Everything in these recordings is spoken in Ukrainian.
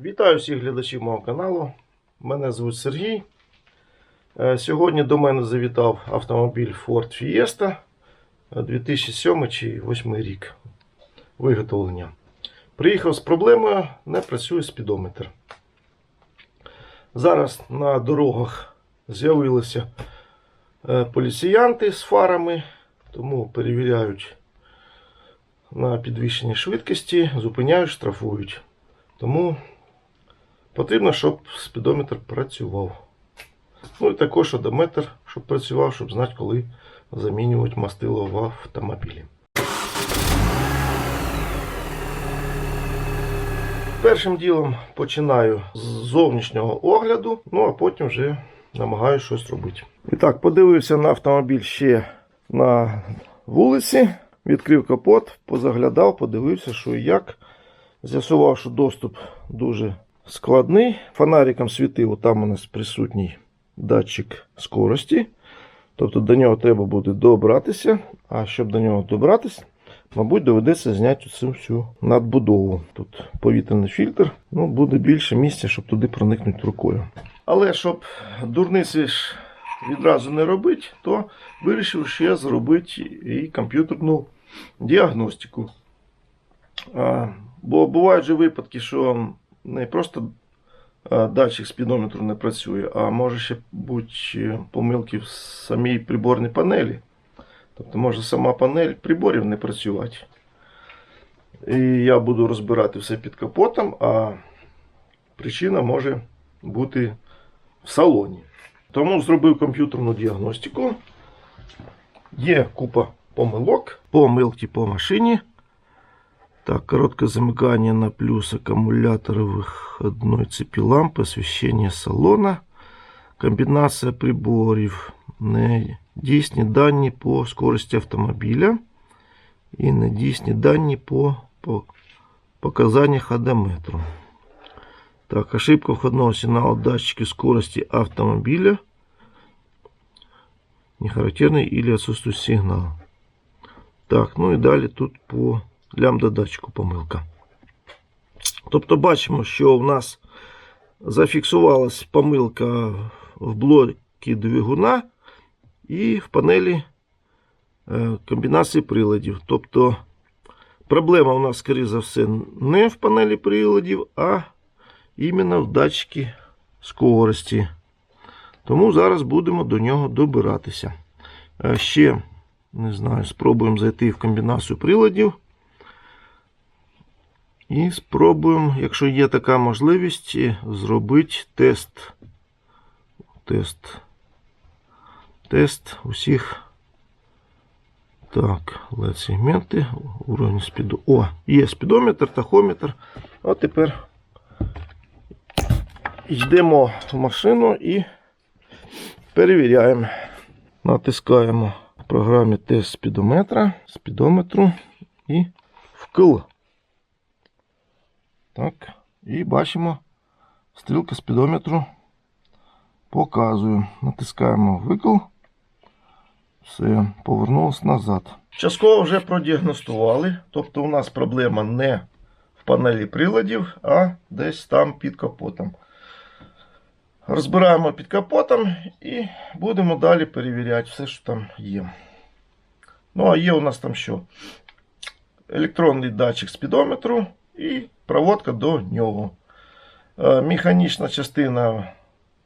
Вітаю всіх глядачів мого каналу. Мене звуть Сергій. Е, Сьогодні до мене завітав автомобіль Ford Fiesta е, 2007 чи 2008 рік виготовлення. Приїхав з проблемою, не працює спідометр. Зараз на дорогах з'явилися е, поліціянти з фарами, тому перевіряють на підвищенні швидкості, зупиняють, штрафують. Тому потрібно, щоб спідометр працював. Ну і також одометр, щоб працював, щоб знати, коли замінювати мастило в автомобілі. Першим ділом починаю з зовнішнього огляду, ну а потім вже намагаюся щось робити. І так, подивився на автомобіль ще на вулиці, відкрив капот, позаглядав, подивився, що і як. З'ясував, що доступ дуже складний. Фонариком світив, там у нас присутній датчик скорості. Тобто до нього треба буде добратися. А щоб до нього добратися, мабуть, доведеться зняти цю всю надбудову. Тут повітряний фільтр, ну, буде більше місця, щоб туди проникнути рукою. Але щоб дурниці ж відразу не робити, то вирішив ще зробити і комп'ютерну діагностику. Бо бувають же випадки, що не просто датчик спідометру не працює, а може ще бути е, помилки в самій приборній панелі. Тобто може сама панель приборів не працювати. І я буду розбирати все під капотом, а причина може бути в салоні. Тому зробив комп'ютерну діагностику. Є купа помилок, помилки по машині. Так, короткое замыкание на плюс аккумулятора выходной цепи лампы, освещение салона, комбінація приборів, недійсні дані по скорості автомобіля і недійсні дані по, по показаннях одометру. Так, ошибка входного сигнала датчики скорости автомобиля. Не характерный или отсутствует сигнал. Так, ну і далі тут по лямбда датчику помилка. Тобто бачимо, що в нас зафіксувалась помилка в блокі двигуна і в панелі е, комбінації приладів. Тобто проблема у нас, скоріше за все, не в панелі приладів, а іменно в датчикі скорості. Тому зараз будемо до нього добиратися. Е, Ще, не знаю, спробуємо зайти в комбінацію приладів. І спробуємо, якщо є така можливість, зробити тест. Тест. Тест усіх. Так, LED сегменти, уровень спіду. О, є спідометр, тахометр. От тепер йдемо в машину і перевіряємо. Натискаємо в програмі тест спідометра, спідометру і вкл. Так, і бачимо, стрілка спідометру показує. Натискаємо викл. Все, повернулося назад. Частково вже продіагностували. Тобто у нас проблема не в панелі приладів, а десь там під капотом. Розбираємо під капотом і будемо далі перевіряти все, що там є. Ну, а є у нас там що? Електронний датчик спідометру і проводка до нього. Е, Механічна частина,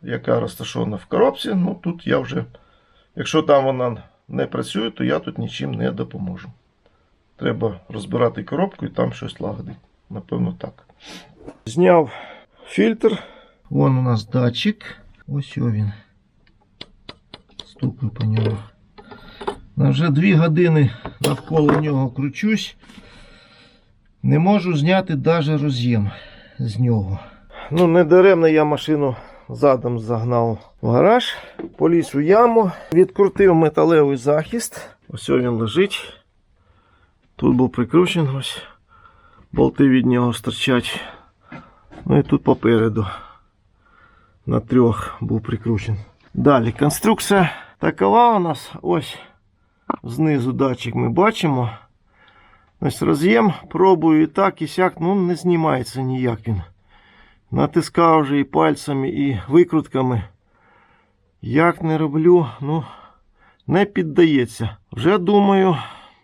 яка розташована в коробці, ну тут я вже, якщо там вона не працює, то я тут нічим не допоможу. Треба розбирати коробку і там щось лагодити. Напевно, так. Зняв фільтр. Вон у нас датчик. Ось він. Стукаю по ньому. Вже дві години навколо нього кручусь. Не можу зняти навіть роз'єм з нього. Ну, не даремно я машину задом загнав в гараж, поліз у яму, відкрутив металевий захист. Ось він лежить. Тут був прикручений ось. Болти від нього стирчать. Ну і тут попереду. На трьох був прикручений. Далі конструкція такова у нас. Ось знизу датчик ми бачимо. Ось роз'єм, пробую і так, і сяк, ну не знімається ніяк він Натискав вже і пальцями, і викрутками. Як не роблю, ну, не піддається. Вже думаю,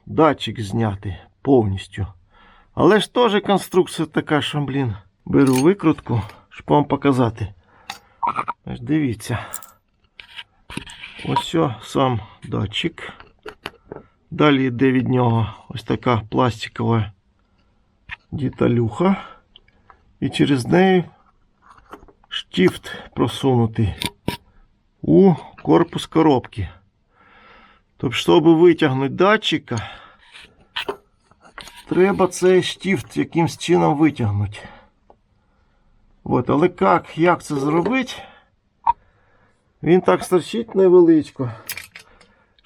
датчик зняти повністю. Але ж теж конструкція така, що, блін, беру викрутку, щоб вам показати. Ось дивіться. Ось сам датчик. Далі йде від нього ось така пластикова деталюха. І через неї штифт просунутий у корпус коробки. Тобто, щоб витягнути датчика, треба цей штифт якимсь чином витягнути. От, але як, як це зробити? Він так стерчить невеличко,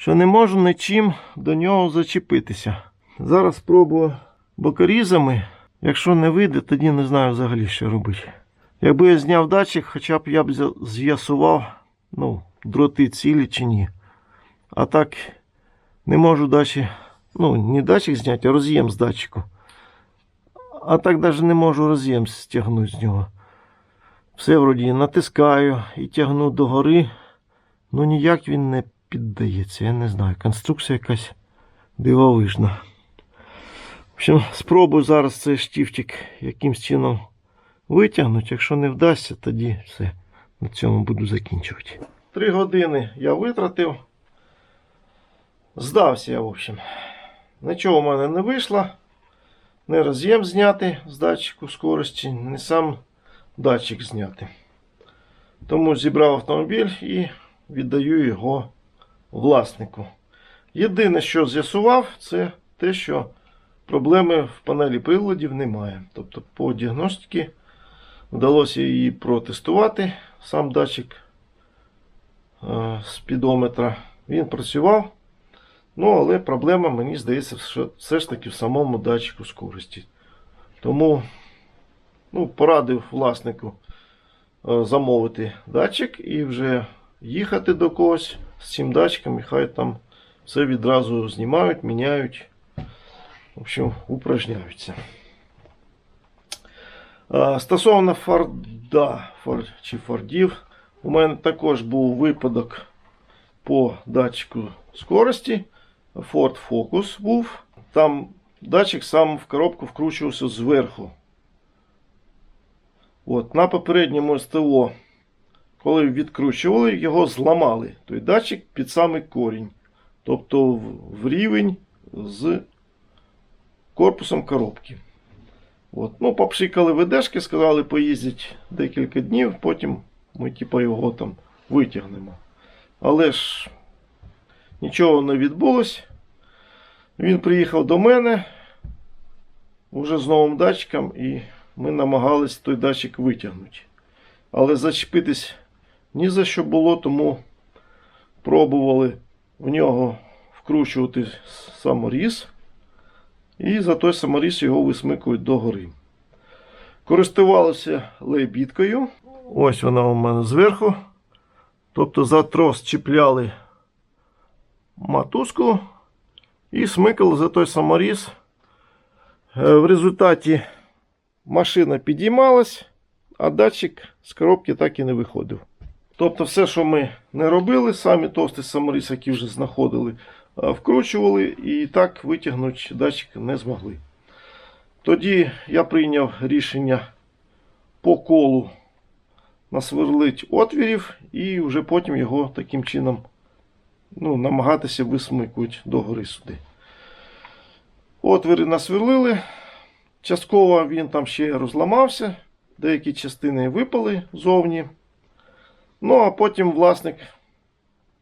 що не можу нічим до нього зачепитися. Зараз спробую бокорізами. Якщо не вийде, тоді не знаю взагалі, що робити. Якби я зняв датчик, хоча б я б з'ясував, ну, дроти цілі чи ні. А так не можу далі, ну, не датчик зняти, а роз'єм з датчику. А так навіть не можу роз'єм стягнути з нього. Все вроді натискаю і тягну догори. Ну ніяк він не піддається, я не знаю. Конструкція якась дивовижна. В общем, спробую зараз цей штифтик якимсь чином витягнути. Якщо не вдасться, тоді все. На цьому буду закінчувати. Три години я витратив. Здався я, в общем. Нічого в мене не вийшло. Не роз'єм зняти з датчику скорості, не сам датчик зняти. Тому зібрав автомобіль і віддаю його власнику. Єдине, що з'ясував, це те, що проблеми в панелі приладів немає. Тобто по діагностиці вдалося її протестувати. Сам датчик е, спідометра. Він працював. Ну, але проблема, мені здається, все ж таки в самому датчику скорості. Тому ну, порадив власнику е, замовити датчик і вже їхати до когось з цим датчиком, і хай там все відразу знімають, міняють. В общем, упражняються. Стосовно Форда Фор, чи Фордів, у мене також був випадок по датчику скорості. Ford Focus був. Там датчик сам в коробку вкручувався зверху. От, на попередньому СТО, коли відкручували, його зламали. Той датчик під самий корінь. Тобто в, рівень з корпусом коробки. От. Ну, попшикали ведешки, сказали поїздять декілька днів, потім ми типу, його там витягнемо. Але ж нічого не відбулось. Він приїхав до мене вже з новим датчиком, і ми намагались той датчик витягнути. Але зачепитись ні за що було, тому пробували в нього вкручувати саморіз. І за той саморіз його висмикують догори. Користувалися лейбіткою. Ось вона у мене зверху. Тобто за трос чіпляли матузку і смикали за той саморіз. Е, В результаті машина підіймалась, а датчик з коробки так і не виходив. Тобто, все, що ми не робили, самі товстий саморіз, який вже знаходили, вкручували і так витягнути датчик не змогли. Тоді я прийняв рішення по колу насверлити отвірів і вже потім його таким чином ну, намагатися висмикувати догори сюди. Отвіри насверлили. Частково він там ще розламався, деякі частини випали зовні. Ну, а потім власник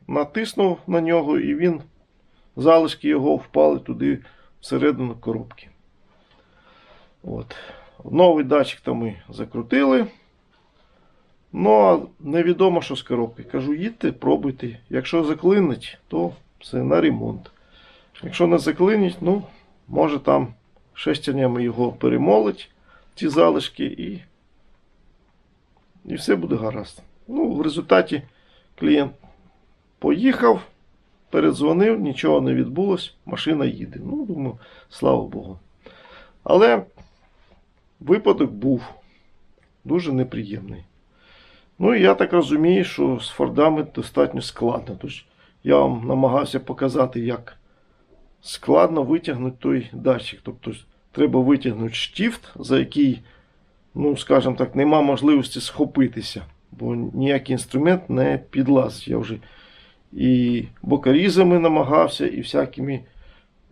натиснув на нього і він, залишки його впали туди всередину коробки. От. Новий датчик там ми закрутили. Ну, а невідомо, що з коробки. Кажу, їдьте, пробуйте. Якщо заклинить, то все на ремонт. Якщо не заклинить, ну, може там шестернями його перемолить, ці залишки, і, і все буде гаразд. Ну, в результаті клієнт поїхав, передзвонив, нічого не відбулось, машина їде. Ну, думаю, слава Богу. Але випадок був. дуже неприємний. Ну і я так розумію, що з Фордами достатньо складно. Тож я вам намагався показати, як складно витягнути той датчик. Тобто треба витягнути штифт, за який, ну, скажімо так, нема можливості схопитися, бо ніякий інструмент не підлазить. Я вже і бокарізами намагався, і всякими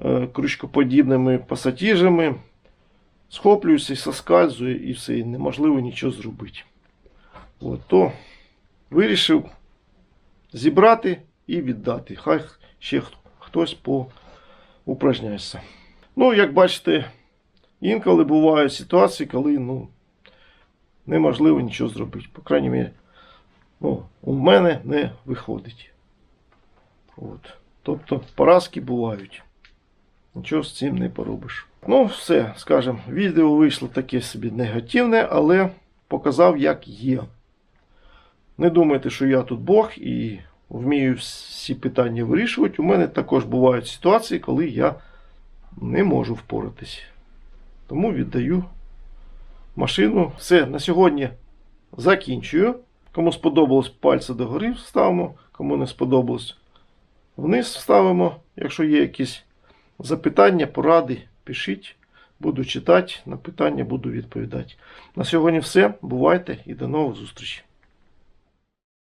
е, крючкоподібними пасатіжами. Схоплююся соскальзую, і все, і неможливо нічого зробити. От, то вирішив зібрати і віддати. Хай ще хтось поупражняється. Ну, як бачите, інколи бувають ситуації, коли ну, неможливо нічого зробити. По крайній мірі, ну, у мене не виходить. От. Тобто поразки бувають. Нічого з цим не поробиш. Ну, все, скажем, відео вийшло таке собі негативне, але показав, як є. Не думайте, що я тут Бог і вмію всі питання вирішувати. У мене також бувають ситуації, коли я не можу впоратись. Тому віддаю машину. Все, на сьогодні закінчую. Кому сподобалось пальці догори, ставимо. Кому не сподобалось, вниз ставимо. Якщо є якісь запитання, поради, пишіть. Буду читати, на питання буду відповідати. На сьогодні все. Бувайте і до нових зустрічей.